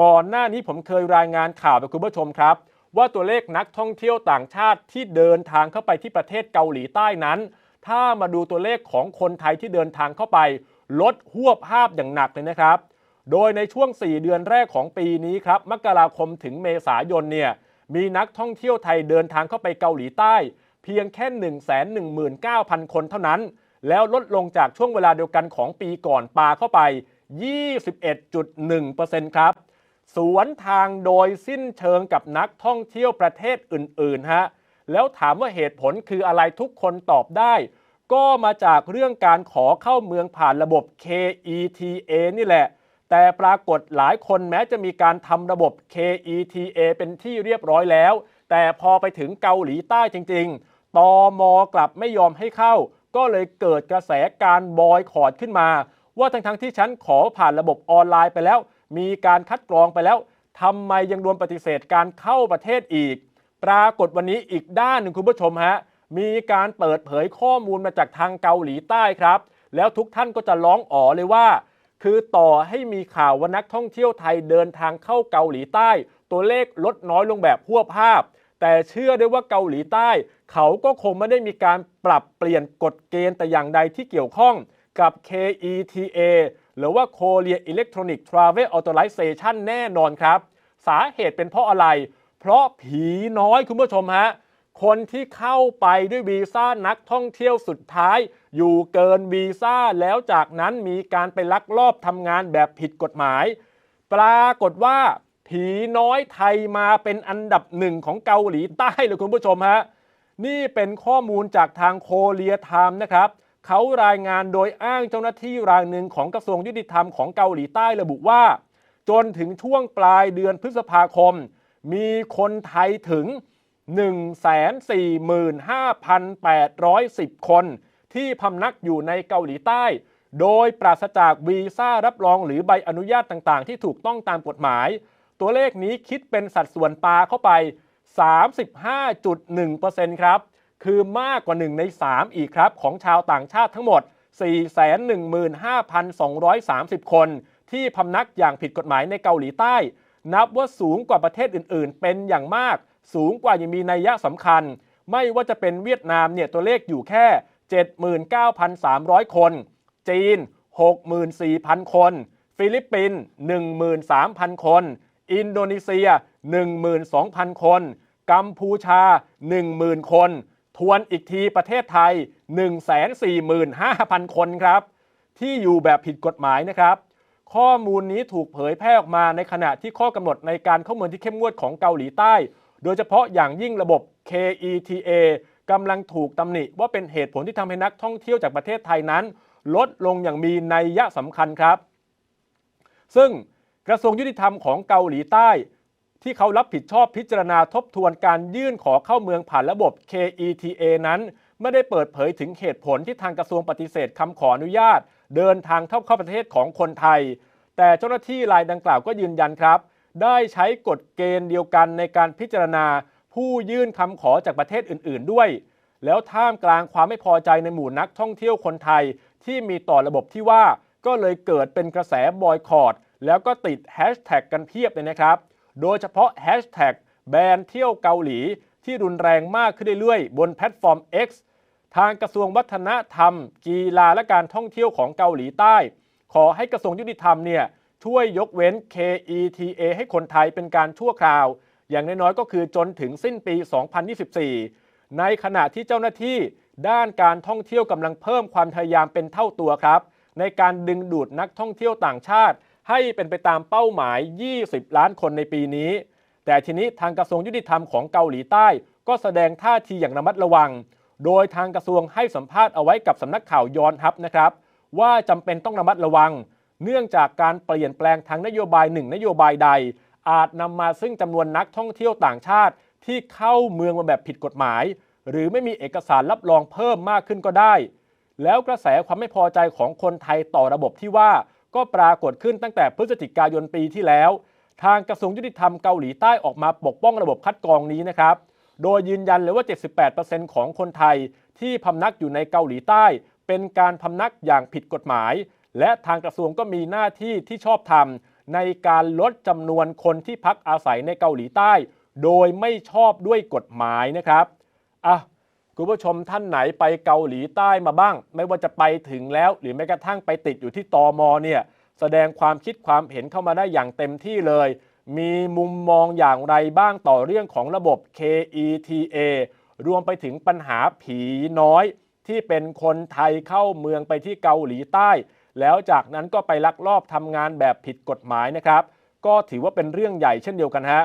ก่อนหน้านี้ผมเคยรายงานข่าวไปคุณผู้ชมครับ ว่าตัวเลขนักท่องเที่ยวต่างชาติที่เดินทางเข้าไปที่ประเทศเกาหลีใต้นั้น ถ้ามาดูตัวเลขของคนไทยที่เดินทางเข้าไป ลดหวบภาพอย่างหนักเลยนะครับ โดยในช่วง 4 เดือนแรกของปีนี้ครับมกราคมถึงเมษายนเนี่ยมีนักท่องเที่ยวไทยเดินทางเข้าไปเกาหลีใต้ เพียงแค่ 119,000 คนเท่านั้น แล้วลดลงจากช่วงเวลาเดียวกันของปีก่อนปาเข้าไป 21.1%ครับ สวนทางโดยสิ้นเชิงกับนักท่องเที่ยวประเทศอื่นๆฮะแล้วถามว่าเหตุผลคืออะไรทุกคนตอบได้ ก็มาจากเรื่องการขอเข้าเมืองผ่านระบบ KETA นี่แหละ แต่ปรากฏหลายคนแม้จะมีการทำระบบ KETA เป็นที่เรียบร้อยแล้ว แต่พอไปถึงเกาหลีใต้จริงๆตอมกลับไม่ยอมให้เข้า ก็เลยเกิดกระแสการบอยคอรดขึ้นมา ว่าทั้งๆที่ฉันขอผ่านระบบออนไลน์ไปแล้ว มีการคัดกรองไปแล้วทำไมยังโดนปฏิเสธการเข้าประเทศอีก ปรากฏวันนี้อีกด้านหนึ่งคุณผู้ชมฮะมีการเปิดเผยข้อมูลมาจากทางเกาหลีใต้ครับ แล้วทุกท่านก็จะร้องอ๋อเลยว่า คือต่อให้มีข่าวว่านักท่องเที่ยวไทยเดินทางเข้าเกาหลีใต้ ตัวเลขลดน้อยลงแบบหัวภาพ แต่เชื่อได้ว่าเกาหลีใต้ เขาก็คงไม่ได้มีการปรับเปลี่ยนกฎเกณฑ์แต่อย่างใดที่เกี่ยวข้องกับ KETA หรือว่า Korea Electronic Travel Authorization แน่นอนครับ สาเหตุเป็นเพราะอะไร เพราะผีน้อยคุณผู้ชมฮะ คนที่เข้าไปด้วยวีซ่านักท่องเที่ยวสุดท้าย อยู่เกินวีซ่าแล้วจากนั้นมีการไปลักลอบทำงานแบบผิดกฎหมาย ปรากฏว่าผีน้อยไทยมาเป็นอันดับหนึ่งของเกาหลีใต้เลยคุณผู้ชมฮะ นี่เป็นข้อมูลจากทางโคเรียไทม์นะครับ เขารายงานโดยอ้างเจ้าหน้าที่รายหนึ่งของกระทรวงยุติธรรมของเกาหลีใต้ระบุว่า จนถึงช่วงปลายเดือนพฤษภาคม มีคนไทยถึง 145,810 คน ที่พำนักอยู่ในเกาหลีใต้ โดยปราศจากวีซ่ารับรองหรือใบอนุญาตต่างๆ ที่ถูกต้องตามกฎหมาย ตัวเลขนี้คิดเป็นสัดส่วนปลาเข้าไป 35.1%ครับ คือมากกว่า 1 ใน 3 อีกครับ ของชาวต่างชาติทั้งหมด 415,230 คน ที่พำนักอย่างผิดกฎหมายในเกาหลีใต้ นับว่าสูงกว่าประเทศอื่น ๆ เป็นอย่างมาก สูงกว่ายังมีนัยยะสำคัญ ไม่ว่าจะเป็นเวียดนามเนี่ยตัวเลขอยู่แค่ 79,300 คน จีน 64,000 คน ฟิลิปปินส์13,000 คน อินโดนีเซีย 12,000 คน กัมพูชา 10,000 คน ทวนอีกทีประเทศไทย 145,000 คนครับ ที่อยู่แบบผิดกฎหมายนะครับ ข้อมูลนี้ถูกเผยแพร่ออกมาในขณะที่ข้อกำหนดในการเข้าเมืองที่เข้มงวดของเกาหลีใต้ โดยเฉพาะอย่างยิ่งระบบ KETA กำลังถูกตำหนิว่าเป็นเหตุผลที่ทำให้นักท่องเที่ยวจากประเทศไทยนั้น ลดลงอย่างมีนัยยะสำคัญครับ ซึ่งกระทรวงยุติธรรมของเกาหลีใต้ ที่เขารับผิดชอบพิจารณาทบทวนการยื่นขอเข้าเมืองผ่านระบบ KETA นั้น ไม่ได้เปิดเผยถึงเหตุผลที่ทางกระทรวงปฏิเสธคำขออนุญาต เดินทางเข้าเข้าประเทศของคนไทย แต่เจ้าหน้าที่รายดังกล่าวก็ยืนยันครับ ได้ใช้กฎเกณฑ์เดียวกันในการพิจารณา ผู้ยื่นคำขอจากประเทศอื่น ๆ ด้วย แล้วท่ามกลางความไม่พอใจในหมู่นักท่องเที่ยวคนไทย ที่มีต่อระบบที่ว่าก็เลยเกิดเป็นกระแสบอยคอรดแล้วก็ติดแฮชแท็กกันเพียบเลยนะครับ โดยเฉพาะแฮชแท็กแบนเที่ยวเกาหลี ที่รุนแรงมากขึ้นเรื่อยๆ บนแพลตฟอร์ม X ทางกระทรวงวัฒนธรรม กีฬาและการท่องเที่ยวของเกาหลีใต้ ขอให้กระทรวงยุติธรรมเนี่ยช่วยยกเว้น KETA ให้คนไทยเป็นการชั่วคราว อย่างน้อยๆก็คือจนถึงสิ้นปี 2024 ในขณะที่เจ้าหน้าที่ด้านการท่องเที่ยวกำลังเพิ่มความพยายามเป็นเท่าตัวครับ ในการดึงดูดนักท่องเที่ยวต่างชาติ ให้เป็นไปตามเป้าหมาย 20 ล้านคนในปีนี้ แต่ทีนี้ทางกระทรวงยุติธรรมของเกาหลีใต้ ก็แสดงท่าทีอย่างระมัดระวัง โดยทางกระทรวงให้สัมภาษณ์เอาไว้กับสำนักข่าวยอนฮับนะครับว่าจำเป็นต้องระมัดระวัง เนื่องจากการเปลี่ยนแปลงทางนโยบายหนึ่งนโยบายใด อาจนำมาซึ่งจำนวนนักท่องเที่ยวต่างชาติ ที่เข้าเมืองมาแบบผิดกฎหมาย หรือไม่มีเอกสารรับรองเพิ่มมากขึ้นก็ได้ แล้วกระแสความไม่พอใจของคนไทยต่อระบบที่ว่า ก็ปรากฏขึ้นตั้งแต่พฤศจิกายนปีที่แล้ว ทางกระทรวงยุติธรรมเกาหลีใต้ออกมาปกป้องระบบคัดกรองนี้นะครับ โดยยืนยันเลยว่า 78%ของคนไทยที่พำนักอยู่ในเกาหลีใต้ เป็นการพำนักอย่างผิดกฎหมาย และทางกระทรวงก็มีหน้าที่ที่ชอบทำในการลดจำนวนคนที่พักอาศัยในเกาหลีใต้ โดยไม่ชอบด้วยกฎหมายนะครับอะ คุณผู้ชมท่านไหนไปเกาหลีใต้มาบ้าง ไม่ว่าจะไปถึงแล้วหรือแม้กระทั่งไปติดอยู่ที่ตอมเนี่ยแสดงความคิดความเห็นเข้ามาได้อย่างเต็มที่เลย มีมุมมองอย่างไรบ้างต่อเรื่องของระบบ KETA รวมไปถึงปัญหาผีน้อย ที่เป็นคนไทยเข้าเมืองไปที่เกาหลีใต้ แล้วจากนั้นก็ไปลักลอบทำงานแบบผิดกฎหมายนะครับ ก็ถือว่าเป็นเรื่องใหญ่เช่นเดียวกันฮะ